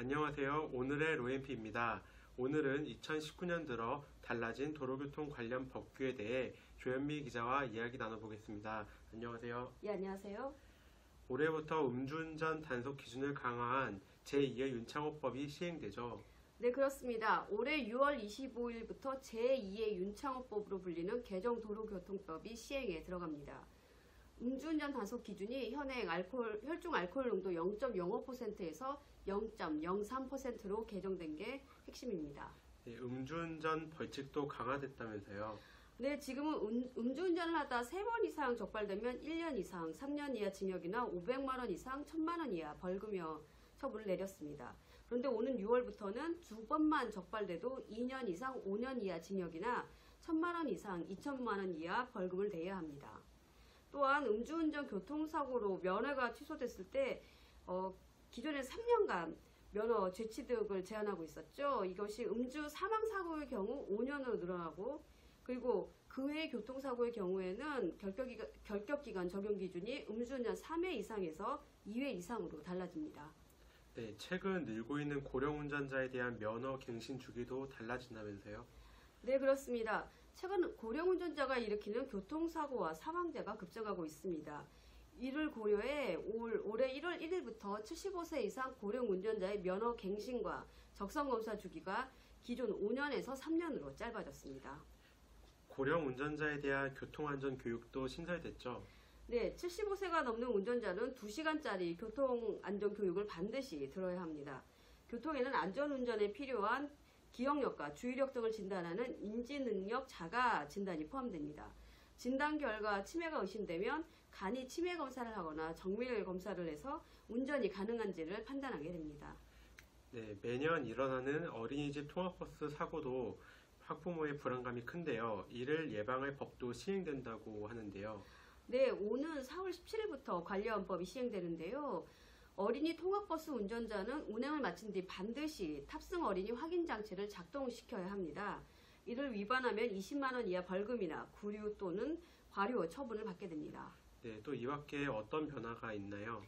안녕하세요. 오늘의 로엔피입니다. 오늘은 2019년 들어 달라진 도로교통 관련 법규에 대해 조현미 기자와 이야기 나눠보겠습니다. 안녕하세요. 예, 안녕하세요. 올해부터 음주운전 단속 기준을 강화한 제2의 윤창호법이 시행되죠. 네, 그렇습니다. 올해 6월 25일부터 제2의 윤창호법으로 불리는 개정 도로교통법이 시행에 들어갑니다. 음주운전 단속 기준이 현행 알코올, 혈중 알코올 농도 0.05%에서 0.03%로 개정된 게 핵심입니다. 네, 음주운전 벌칙도 강화됐다면서요. 네, 지금은 음, 음주운전을 하다 3번 이상 적발되면 1년 이상, 3년 이하 징역이나 500만 원 이상 1000만 원 이하 벌금형 처분을 내렸습니다. 그런데 오는 6월부터는 두 번만 적발돼도 2년 이상 5년 이하 징역이나 1000만 원 이상 2천만 원 이하 벌금을 내야 합니다. 또한 음주운전 교통사고로 면허가 취소됐을 때 어, 기존에 3년간 면허 재취득을 제한하고 있었죠. 이것이 음주 사망 사고의 경우 5년으로 늘어나고 그리고 그 외 교통사고의 경우에는 결격기간, 결격기간 적용 기준이 음주운전 3회 이상에서 2회 이상으로 달라집니다. 네, 최근 늘고 있는 고령 운전자에 대한 면허 갱신 주기도 달라진다면서요. 네, 그렇습니다. 최근 고령 운전자가 일으키는 교통사고와 사망자가 급증하고 있습니다. 이를 고려해 올, 올해 1월 1일부터 75세 이상 고령 운전자의 면허 갱신과 적성검사 주기가 기존 5년에서 3년으로 짧아졌습니다. 고령 운전자에 대한 교통안전 교육도 신설됐죠. 네, 75세가 넘는 운전자는 2시간짜리 교통안전 교육을 반드시 들어야 합니다. 교통에는 안전운전에 필요한 기억력과 주의력 등을 진단하는 인지능력 자가 진단이 포함됩니다. 진단 결과 치매가 의심되면 간이 치매 검사를 하거나 정밀 검사를 해서 운전이 가능한지를 판단하게 됩니다. 네, 매년 일어나는 어린이집 통학버스 사고도 학부모의 불안감이 큰데요. 이를 예방할 법도 시행된다고 하는데요. 네, 오는 4월 17일부터 관련 법이 시행되는데요. 어린이 통학버스 운전자는 운행을 마친 뒤 반드시 탑승 어린이 확인 장치를 작동시켜야 합니다. 이를 위반하면 20만 원 이하 벌금이나 구류 또는 과료 처분을 받게 됩니다. 네, 또 이 밖에 어떤 변화가 있나요?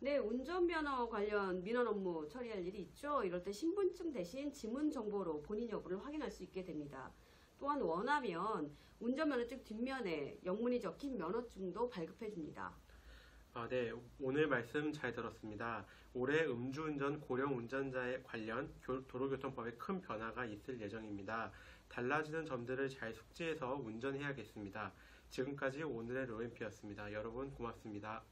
네, 운전면허 관련 민원 업무 처리할 일이 있죠. 이럴 때 신분증 대신 지문 정보로 본인 여부를 확인할 수 있게 됩니다. 또한 원하면 운전면허증 뒷면에 영문이 적힌 면허증도 발급해 줍니다. 아, 네. 오늘 말씀 잘 들었습니다. 올해 음주운전 고령 운전자에 관련 교- 도로교통법에 큰 변화가 있을 예정입니다. 달라지는 점들을 잘 숙지해서 운전해야겠습니다. 지금까지 오늘의 로엔피였습니다. 여러분 고맙습니다.